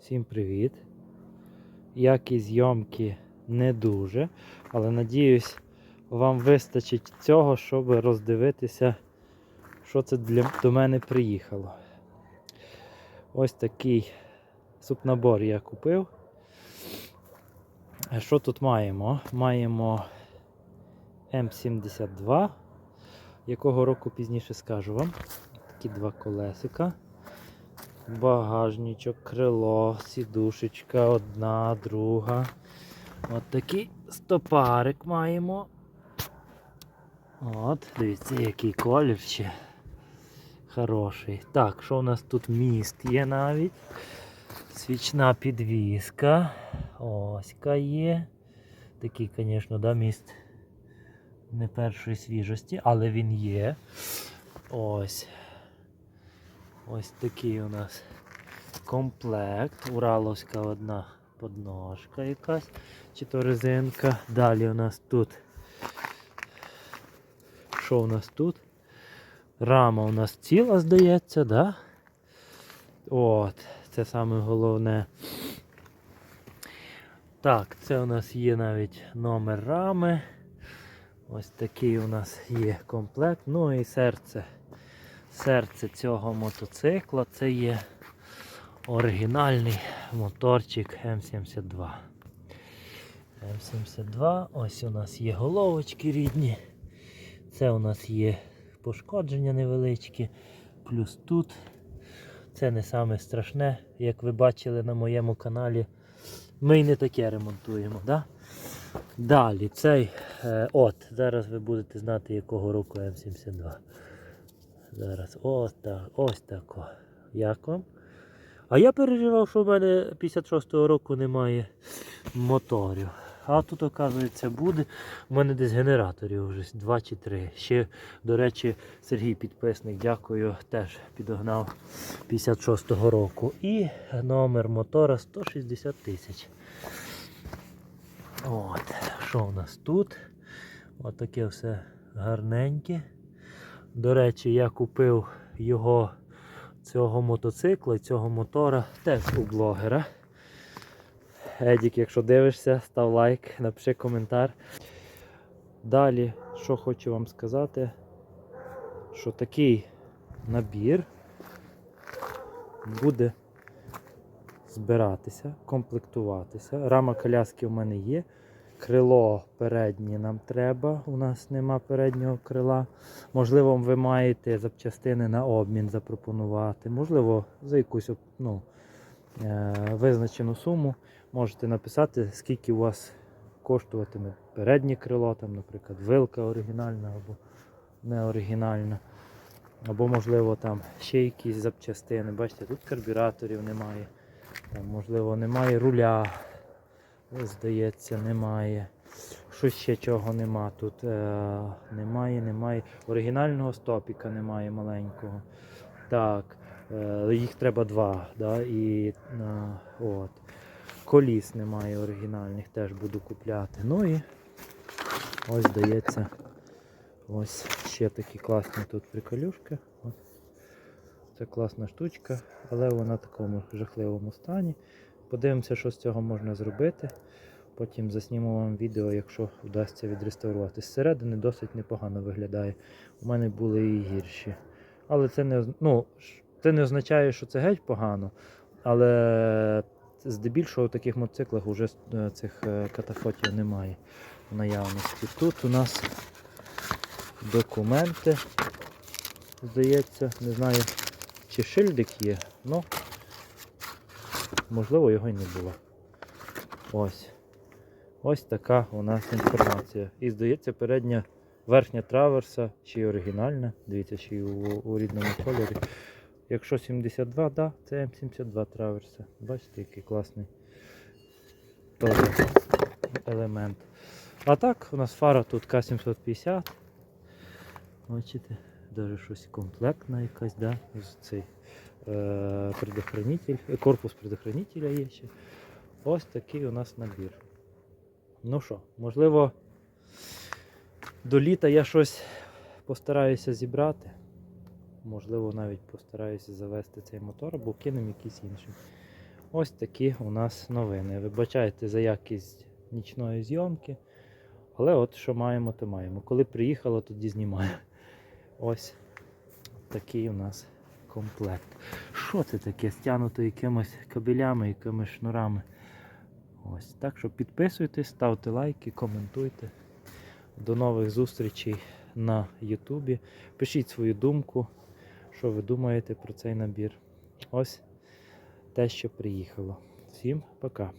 Всім привіт. Якість зйомки не дуже, але надіюсь, вам вистачить цього, щоб роздивитися, що це для, до мене приїхало. Ось такий супнабор я купив. Що тут маємо? Маємо М72, якого року пізніше скажу вам. Такі два колесика. Багажничок, крило, сідушечка, одна, друга. От такий стопарик маємо. От, дивіться, який колір ще хороший. Так, що у нас тут міст є навіть? Свічна підвіска. Оська є. Такий, звісно, да, міст не першої свіжості, але він є. Ось. Ось такий у нас комплект. Ураловська одна подножка якась, чи то резинка. Далі у нас тут. Що у нас тут? Рама у нас ціла, здається, да? От, це саме головне. Так, це у нас є навіть номер рами. Ось такий у нас є комплект. Ну і серце. Серце цього мотоцикла це є оригінальний моторчик М72. М72, ось у нас є головочки рідні. Це у нас є пошкодження невеличкі. Плюс тут. Це не саме страшне, як ви бачили на моєму каналі. Ми й не таке ремонтуємо. Да? Далі цей е, от, зараз ви будете знати якого року М72. Зараз ось так, ось тако. Як вам? А я переживав, що в мене 56-го року немає моторів. А тут, оказується, буде. У мене десь генераторів вже 2 чи 3. Ще, до речі, Сергій підписник, дякую, теж підогнав 56-го року. І номер мотора 160 тисяч. От, що у нас тут? От таке все гарненьке. До речі, я купив його цього мотоцикла цього мотора теж у блогера. Едік, якщо дивишся, став лайк, напиши коментар. Далі, що хочу вам сказати, що такий набір буде збиратися, комплектуватися. Рама коляски у мене є. Крило переднє нам треба, у нас нема переднього крила. Можливо, ви маєте запчастини на обмін запропонувати. Можливо, за якусь ну, е, визначену суму можете написати, скільки у вас коштуватиме переднє крило, там, наприклад, вилка оригінальна або не оригінальна. Або, можливо, там ще якісь запчастини. Бачите, тут карбюраторів немає. Там, можливо, немає руля. Здається, немає. Що ще чого нема тут? Е, немає, немає. Оригінального стопіка немає маленького. Так, е, їх треба два. Да? І, е, от. Коліс немає оригінальних, теж буду купляти. Ну і ось здається. Ось ще такі класні тут приколюшки. Це класна штучка, але вона в такому жахливому стані. Подивимося, що з цього можна зробити. Потім засніму вам відео, якщо вдасться відреставрувати. Зсередини досить непогано виглядає. У мене були і гірші. Але це не, ну, це не означає, що це геть погано. Але здебільшого в таких мотоциклах вже е, цих е, катафотів немає в наявності. Тут у нас документи. Здається, не знаю, чи шильдик є, ну можливо його й не було. Ось. Ось така у нас інформація. І здається, передня верхня траверса, чи оригінальна, дивіться, ще й у, у рідному кольорі. Якщо 72, да, це М72 траверса. Бачите, який класний теж елемент. А так, у нас фара тут К750. Бачите, навіть щось комплектна якась, да? Ось цей предохранитель, е, корпус предохранителя є ще. Ось такий у нас набір. Ну що, можливо, до літа я щось постараюся зібрати. Можливо, навіть постараюся завести цей мотор або кинемо якийсь інший. Ось такі у нас новини. Вибачайте за якість нічної зйомки. Але от що маємо, то маємо. Коли приїхало, тоді знімаю. Ось такий у нас комплект. Що це таке? Стягнуто якимось кабелями, якимись шнурами. Ось. Так що підписуйтесь, ставте лайки, коментуйте. До нових зустрічей на Ютубі. Пишіть свою думку, що ви думаєте про цей набір. Ось те, що приїхало. Всім пока.